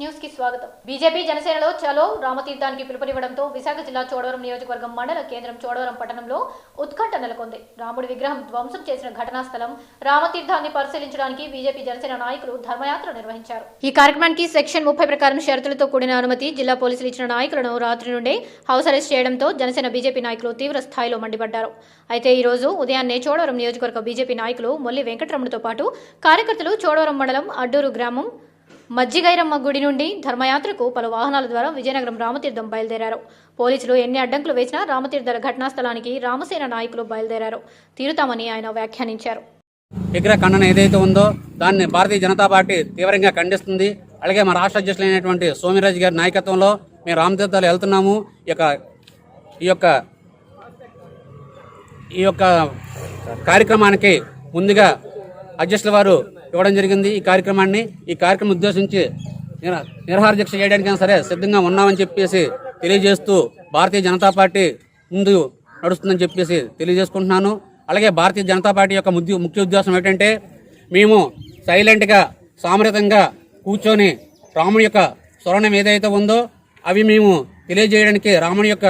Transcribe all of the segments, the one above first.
న్యూస్కి స్వాగతం. బీజేపీ జనసేనలో చలో రామతీర్థానికి పిలుపునివ్వడంతో విశాఖ జిల్లా చోడవరం నియోజకవర్గం మండల కేంద్రం చోడవరం పట్టణంలో ఉత్కంఠ నెలకొంది. రాముడి విగ్రహం ధ్వంసం చేసిన ఘటనా స్థలం రామతీర్థాన్ని పరిశీలించడానికి బీజేపీ జనసేన నాయకులు ధర్మయాత్ర నిర్వహించారు. ఈ కార్యక్రమానికి సెక్షన్ ముప్పై ప్రకారం షరతులతో కూడిన అనుమతి జిల్లా పోలీసులు ఇచ్చిన నాయకులను రాత్రి నుండే హౌస్ అరెస్ట్ చేయడంతో జనసేన బీజేపీ నాయకులు తీవ్ర స్థాయిలో మండిపడ్డారు. అయితే ఈ రోజు ఉదయాన్నే చోడవరం నియోజకవర్గ బీజేపీ నాయకులు మొల్లి వెంకటరమణతో పాటు కార్యకర్తలు చోడవరం మండలం అడ్డూరు గ్రామం మజ్జిగైరమ్మ గుడి నుండి ధర్మయాత్రకు పలు వాహనాల ద్వారా విజయనగరం రామతీర్థం బయలుదేరారు. పోలీసులు ఎన్ని అడ్డంకులు వేసినా రామతీర్థాల ఘటనా స్థలానికి రామసేన నాయకులు బయలుదేరారు. తీరుతామని ఆయన వ్యాఖ్యానించారు. విగ్రహ ఖండన ఏదైతే ఉందో దాన్ని భారతీయ జనతా పార్టీ తీవ్రంగా ఖండిస్తుంది. అలాగే మా రాష్ట్ర అధ్యక్షులైనటువంటి సోమిరాజు గారి నాయకత్వంలో మేము రామతీర్థాలు వెళ్తున్నాము. ఈ యొక్క ఈ యొక్క ఈ యొక్క కార్యక్రమానికి ముందుగా అధ్యక్షుల వారు ఇవ్వడం జరిగింది ఈ కార్యక్రమాన్ని. ఈ కార్యక్రమం ఉద్దేశించి నిరహార దీక్ష చేయడానికైనా సరే సిద్ధంగా ఉన్నామని చెప్పేసి తెలియజేస్తూ భారతీయ జనతా పార్టీ ముందు నడుస్తుందని చెప్పేసి తెలియజేసుకుంటున్నాను. అలాగే భారతీయ జనతా పార్టీ యొక్క ముద్దు ముఖ్య ఉద్దేశం ఏంటంటే మేము సైలెంట్గా సామరితంగా కూర్చొని రాముని యొక్క స్వరణం ఏదైతే ఉందో అవి మేము తెలియజేయడానికి రాముని యొక్క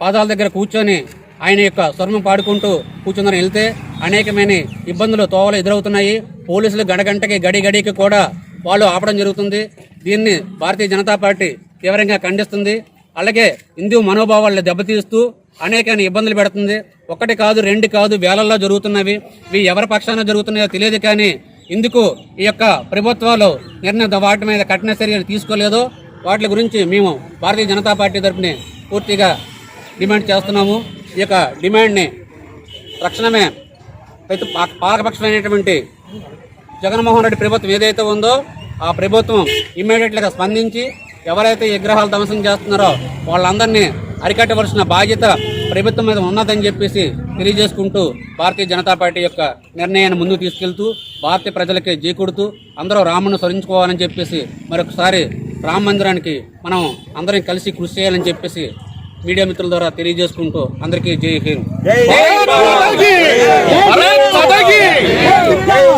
పాదాల దగ్గర కూర్చొని ఆయన యొక్క స్వర్ణం పాడుకుంటూ కూర్చుందని వెళ్తే అనేకమైన ఇబ్బందులు తోవలు ఎదురవుతున్నాయి. పోలీసులు గడగంటకి గడి గడికి కూడా వాళ్ళు ఆపడం జరుగుతుంది. దీన్ని భారతీయ జనతా పార్టీ తీవ్రంగా ఖండిస్తుంది. అలాగే హిందూ మనోభావాలను దెబ్బతీస్తూ అనేక ఇబ్బందులు పెడుతుంది. ఒకటి కాదు రెండు కాదు వేలల్లో జరుగుతున్నవి. ఇవి ఎవరి పక్షాన జరుగుతున్నాయో తెలియదు కానీ ఇందుకు ఈ యొక్క ప్రభుత్వాలు నిర్ణయం వాటి మీద కఠిన చర్యలు తీసుకోలేదో. వాటి గురించి మేము భారతీయ జనతా పార్టీ తరఫున పూర్తిగా డిమాండ్ చేస్తున్నాము. ఈ యొక్క డిమాండ్ని తక్షణమే ప్రతి పా- జగన్మోహన్ రెడ్డి ప్రభుత్వం ఏదైతే ఉందో ఆ ప్రభుత్వం ఇమ్మీడియట్లీగా స్పందించి ఎవరైతే విగ్రహాలు ధ్వంసం చేస్తున్నారో వాళ్ళందరినీ అరికట్టవలసిన బాధ్యత ప్రభుత్వం మీద ఉన్నదని చెప్పేసి తెలియజేసుకుంటూ భారతీయ జనతా పార్టీ యొక్క నిర్ణయాన్ని ముందుకు తీసుకెళ్తూ భారతీయ ప్రజలకి జీకుడుతూ అందరూ రామును స్మరించుకోవాలని చెప్పేసి మరొకసారి రామ మందిరానికి మనం అందరం కలిసి కృషి చేయాలని చెప్పేసి మీడియా మిత్రుల ద్వారా తెలియజేసుకుంటూ అందరికీ జై హింద్. జై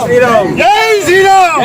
శ్రీరామ్. జై శ్రీరామ్.